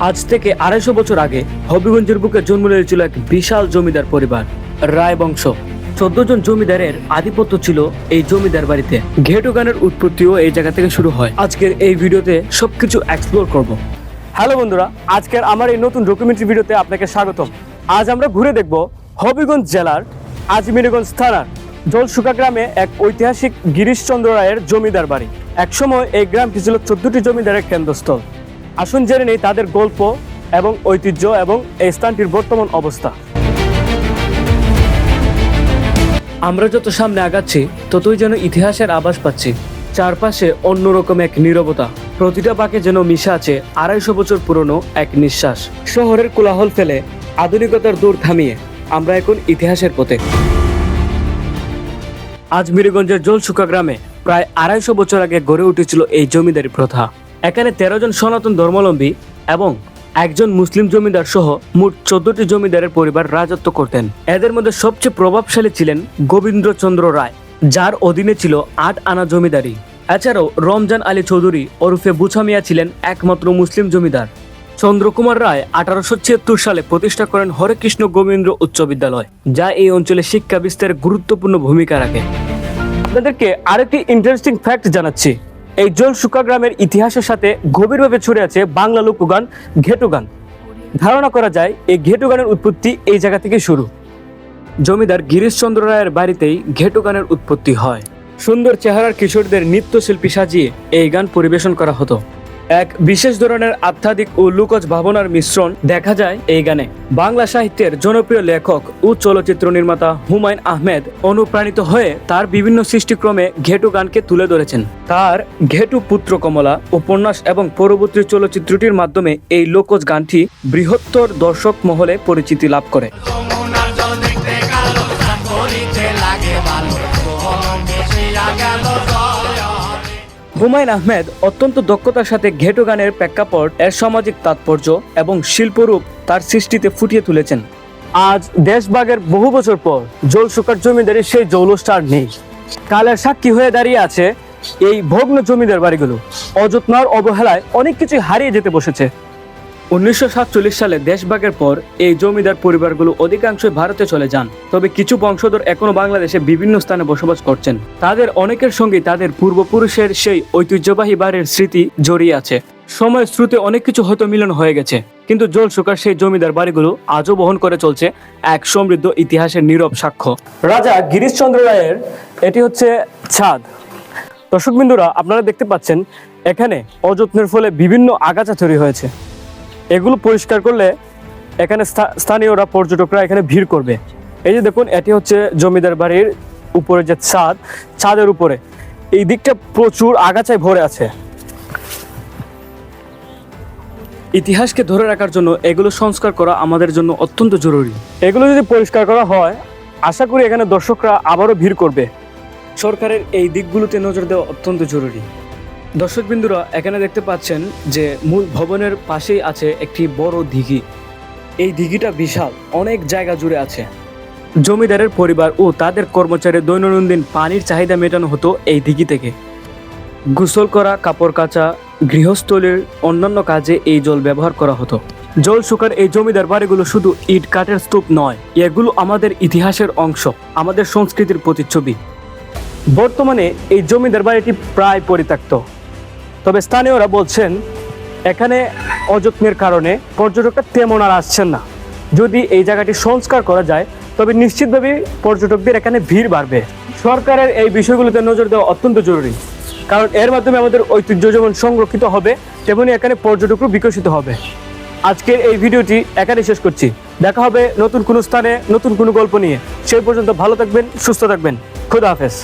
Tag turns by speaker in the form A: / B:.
A: আজ থেকে আড়াইশো বছর আগে হবিগঞ্জের বুকে জন্ম নিয়েছিল এক বিশাল জমিদার পরিবার, রায় বংশ। চোদ্দ জন জমিদারের আধিপত্য ছিল এই জমিদার বাড়িতে। ঘেটু গানের উৎপত্তিও এই জায়গা থেকে শুরু হয়। আজকের এই ভিডিওতে সবকিছু এক্সপ্লোর করব। হ্যালো বন্ধুরা, আজকের আমার এই নতুন ডকুমেন্টারি ভিডিওতে আপনাকে স্বাগতম। আজ আমরা ঘুরে দেখব হবিগঞ্জ জেলার আজমিরগঞ্জ থানার জলসুকা গ্রামে এক ঐতিহাসিক গিরিশচন্দ্র রায়ের জমিদার বাড়ি। একসময় এই গ্রামটি ছিল চোদ্দটি জমিদারের কেন্দ্রস্থল। আসুন জেনে নেই তাদের গল্প এবং ঐতিহ্য এবং এই স্থানটির বর্তমান অবস্থা। আমরা যত সামনে আগাচ্ছি, ততই যেন ইতিহাসের আভাস পাচ্ছি। চারপাশে অন্যরকম এক নীরবতা। প্রতিটা পাকে যেন মিশে আছে আড়াইশো বছর পুরনো এক নিঃশ্বাস। শহরের কোলাহল ফেলে আধুনিকতার দূর থামিয়ে আমরা এখন ইতিহাসের পথে। আজ মিরিগঞ্জের জলসুকা গ্রামে প্রায় আড়াইশো বছর আগে গড়ে উঠেছিল এই জমিদারি প্রথা। এখানে তেরো জন সনাতন ধর্মাবলম্বী এবং একজন মুসলিম জমিদার সহ মোট চোদ্দটি জমিদারের পরিবার রাজত্ব করতেন। এদের মধ্যে সবচেয়ে প্রভাবশালী ছিলেন গোবিন্দ্রচন্দ্র রায়, যার অধীনে ছিল আট আনা জমিদারি। এছাড়াও রমজান আলী চৌধুরী ওরফে বুছামিয়া ছিলেন একমাত্র মুসলিম জমিদার। চন্দ্রকুমার রায় আঠারোশো ছিয়াত্তর সালে প্রতিষ্ঠা করেন হরেকৃষ্ণ গোবিন্দ্র উচ্চ বিদ্যালয়, যা এই অঞ্চলে শিক্ষা বিস্তারে গুরুত্বপূর্ণ ভূমিকা রাখে। আপনাদেরকে আরেকটি ইন্টারেস্টিং ফ্যাক্ট জানাচ্ছি। এই জলসুকা গ্রামের ইতিহাসের সাথে গভীরভাবে ছড়ে আছে বাংলা লোকগান ঘেটু গান ধারণা করা যায়, এই ঘেটু গানের উৎপত্তি এই জায়গা থেকে শুরু। জমিদার গিরিশচন্দ্র রায়ের বাড়িতেই ঘেটু গানের উৎপত্তি হয়। সুন্দর চেহারার কিশোরদের নৃত্যশিল্পী সাজিয়ে এই গান পরিবেশন করা হতো। এক বিশেষ ধরনের আধ্যাত্মিক ও লুকজ ভাবনার মিশ্রণ দেখা যায় এই গানে। বাংলা সাহিত্যের জনপ্রিয় লেখক ও চলচ্চিত্র নির্মাতা হুমায়ুন আহমেদ অনুপ্রাণিত হয়ে তার বিভিন্ন সৃষ্টিক্রমে ঘেটু গানকে তুলে ধরেছেন। তার ঘেটু পুত্র কমলা উপন্যাস এবং পরবর্তী চলচ্চিত্রটির মাধ্যমে এই লোকজ গানটি বৃহত্তর দর্শক মহলে পরিচিতি লাভ করে।
B: লাগে ভালো।
A: হুমায়ুন আহমেদ অত্যন্ত দক্ষতার সাথে ঘেটু গানের প্রেক্ষাপট, এর সামাজিক তাৎপর্য এবং শিল্পরূপ তার সৃষ্টিতে ফুটিয়ে তুলেছেন। আজ দেশবাগের বহু বছর পর জল শুকার জমিদারি সেই জৌলসটা আর নেই। কালের সাক্ষী হয়ে দাঁড়িয়ে আছে এই ভগ্ন জমিদার বাড়িগুলো। অযত্নার অবহেলায় অনেক কিছুই হারিয়ে যেতে বসেছে। উনিশশো সাতচল্লিশ সালে দেশভাগের পর এই জমিদার পরিবারগুলো অধিকাংশই ভারতে চলে যান। তবে কিছু বংশধর এখনও বাংলাদেশে বিভিন্ন স্থানে বসবাস করছেন। তাদের অনেকের সঙ্গে তাদের পূর্বপুরুষের সেই ঐতিহ্যবাহী বাড়ির স্মৃতি জড়িয়ে আছে। সময় শ্রুতে অনেক কিছু হয়তো মিলন হয়ে গেছে, কিন্তু জল শুকার সেই জমিদার বাড়িগুলো আজও বহন করে চলছে এক সমৃদ্ধ ইতিহাসের নীরব সাক্ষ্য। রাজা গিরিশচন্দ্র রায়ের এটি হচ্ছে ছাদ। দর্শকবিন্দুরা আপনারা দেখতে পাচ্ছেন, এখানে অযত্নের ফলে বিভিন্ন আগাছা তৈরি হয়েছে। এগুলো পরিষ্কার করলে এখানে স্থা- স্থানীয়রা, পর্যটকরা এখানে ভিড় করবে। এই যে দেখুন, এটি হচ্ছে জমিদার বাড়ির উপরে যে ছাদ, ছাদের উপরে। এই দিকটা প্রচুর আগাছায় ভরে আছে। ইতিহাসকে ধরে রাখার জন্য এগুলো সংস্কার করা আমাদের জন্য অত্যন্ত জরুরি। এগুলো যদি পরিষ্কার করা হয়, আশা করি এখানে দর্শকরা আবারও ভিড় করবে। সরকারের এই দিকগুলোতে নজর দেওয়া অত্যন্ত জরুরি। দর্শকবিন্দুরা, এখানে দেখতে পাচ্ছেন যে মূল ভবনের পাশেই আছে একটি বড় দিঘি। এই দিঘিটা বিশাল, অনেক জায়গা জুড়ে আছে। জমিদারের পরিবার ও তাদের কর্মচারীর দৈনন্দিন পানির চাহিদা মেটানো হতো এই দিঘি থেকে। গোসল করা, কাপড় কাচা, গৃহস্থলীর অন্যান্য কাজে এই জল ব্যবহার করা হতো। জল শুকার এই জমিদার বাড়িগুলো শুধু ইট, কাঠের স্তূপ নয়, এগুলো আমাদের ইতিহাসের অংশ, আমাদের সংস্কৃতির প্রতিচ্ছবি। বর্তমানে এই জমিদার বাড়িটি প্রায় পরিত্যক্ত। তবে স্থানীয়রা বলছেন, এখানে অযত্নের কারণে পর্যটকরা তেমন আর আসছেন না। যদি এই জায়গাটি সংস্কার করা যায়, তবে নিশ্চিতভাবে পর্যটকদের এখানে ভিড় বাড়বে। সরকারের এই বিষয়গুলোতে নজর দেওয়া অত্যন্ত জরুরি, কারণ এর মাধ্যমে আমাদের ঐতিহ্য যেমন সংরক্ষিত হবে, তেমনি এখানে পর্যটকও বিকশিত হবে। আজকের এই ভিডিওটি এখানে শেষ করছি। দেখা হবে নতুন কোনো স্থানে, নতুন কোনো গল্প নিয়ে। সেই পর্যন্ত ভালো থাকবেন, সুস্থ থাকবেন। খুদা হাফেজ।